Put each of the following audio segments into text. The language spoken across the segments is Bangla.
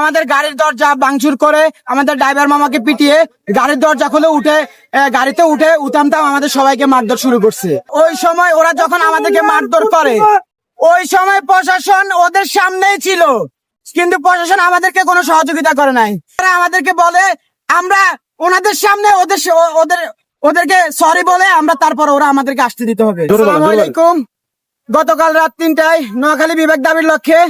আমাদের গাড়ির দরজা ভাঙচুর করে আমাদের ড্রাইভার মামাকে পিটিয়ে গাড়ির দরজা খুলে উঠে গাড়িতে উঠে উতামতাম আমাদের সবাইকে মারধর শুরু করছে। ওই সময় ওরা যখন আমাদেরকে মারধর করে ওই সময় প্রশাসন ওদের সামনেই ছিল কিন্তু প্রশাসন আমাদেরকে কোনো সহযোগিতা করে নাই। তারা আমাদেরকে বলে আমরা ওনাদের সামনে ওদের ওদের ওদেরকে সরি বলে আমরা তারপর ওরা আমাদেরকে আসতে দিতে হবে। গতকাল রাত তিনটায় নোয়াখালী বিবেক দাবির লক্ষ্যে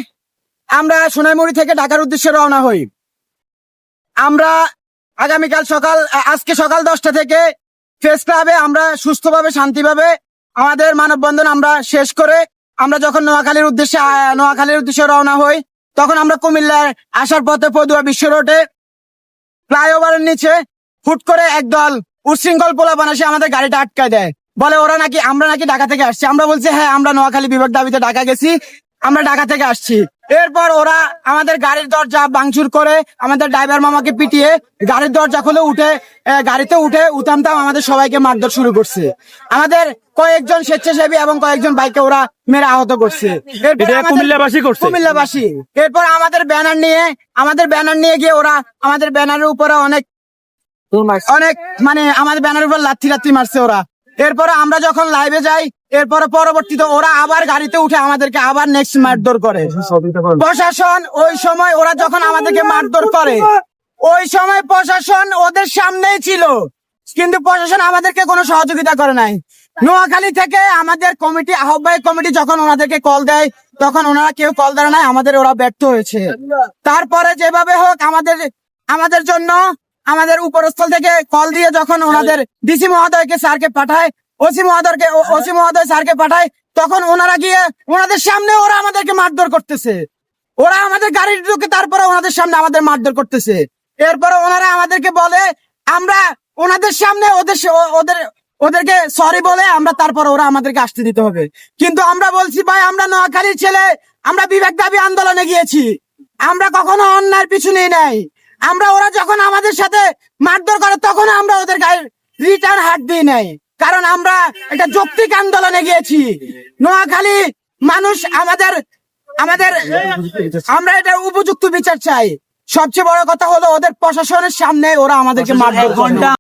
আমরা সোনাইমুড়ি থেকে ঢাকার উদ্দেশ্যে রওনা হই। আমরা আগামীকাল সকাল আজকে সকাল দশটা থেকে ফেস ক্লাবে আমরা সুস্থভাবে, শান্তিভাবে আমাদের মানববন্ধন আমরা শেষ করে আমরা যখন নোয়াখালীর উদ্দেশ্যে নোয়াখালীর উদ্দেশ্যে রওনা হই, তখন আমরা কুমিল্লার আসার পথে পদুয়া বিশ্ব রোডে ফ্লাইওভারের নিচে হুট করে একদল উশৃঙ্খল পোলা বানাসে আমাদের গাড়িটা আটকায় দেয়। বলে ওরা নাকি, আমরা নাকি ঢাকা থেকে আসছি। আমরা বলছি হ্যাঁ আমরা নোয়াখালী বিভাগ দাবিতে ঢাকা গেছি, আমরা ঢাকা থেকে আসছি। এরপর ওরা আমাদের গাড়ির দরজা ভাঙচুর করে আমাদের ড্রাইভার মামাকে পিটিয়ে গাড়ির দরজা খুলে উঠে গাড়িতে উঠে উতামতাম আমাদের সবাইকে মারধর শুরু করছে। আমাদের কয়েকজন স্বেচ্ছাসেবী এবং কয়েকজন বাইকে ওরা মেরে আহত করছে। কুমিল্লাবাসী করছে? কুমিল্লাবাসী। এরপর আমাদের ব্যানার নিয়ে আমাদের ব্যানার নিয়ে গিয়ে ওরা আমাদের ব্যানারের উপরে অনেক অনেক মানে আমাদের ব্যানারের উপর লাথি লাথি মারছে ওরা। এরপরে আমরা যখন লাইভে যাই, এরপরে পরবর্তীতে ওরা আবার গাড়িতে উঠে আমাদেরকে আবার নেক্সট মারধর করে। প্রশাসন ওই সময় ওরা যখন আমাদেরকে মারধর করে, ওই সময় প্রশাসন ওদের সামনেই ছিল। কিন্তু প্রশাসন আমাদেরকে কোনো সহযোগিতা করে নাই। নোয়াখালী থেকে আমাদের কমিটি, আহ্বায়ক কমিটি যখন ওনাদেরকে কল দেয়, তখন ওনারা কেউ কল দেয় নাই, আমাদের ওরা ব্যর্থ হয়েছে। তারপরে যেভাবে হোক আমাদের আমাদের জন্য আমাদের উপরস্থল থেকে কল দিয়ে যখন ওনাদের ডিসি মহোদয়কে স্যারকে পাঠায়, ওসি মহোদয়কে, ওসি মহোদয় স্যারকে পাঠায়, তখন ওনারা গিয়ে ওনাদের সামনে ওরা আমাদেরকে মারধর করতেছে। ওরা আমাদের গাড়ির ঢুকে তারপরে ওনাদের সামনে আমাদের মারধর করতেছে। এরপরে ওনারা আমাদেরকে বলে, আমরা ওনাদের সামনে ওদের ওদের, ওদেরকে সরি বলে আমরা তারপর ওরা আমাদেরকে আসতে দিতে হবে। কিন্তু আমরা বলছি, ভাই, আমরা নোয়াখালীর ছেলে, আমরা বিবেক দাবি আন্দোলনে গিয়েছি। আমরা কখনো অন্যায়ের পিছু নিয়ে নাই। আমরা ওরা যখন আমাদের সাথে মারধর করে তখন আমরা ওদের গায়ে রিটার্ন হাত দিই নাই। কারণ আমরা একটা যৌক্তিক আন্দোলনে গিয়েছি। নোয়াখালী মানুষ আমাদের আমাদের আমরা এটা উপযুক্ত বিচার চাই। সবচেয়ে বড় কথা হলো ওদের প্রশাসনের সামনে ওরা আমাদেরকে মারধর করে।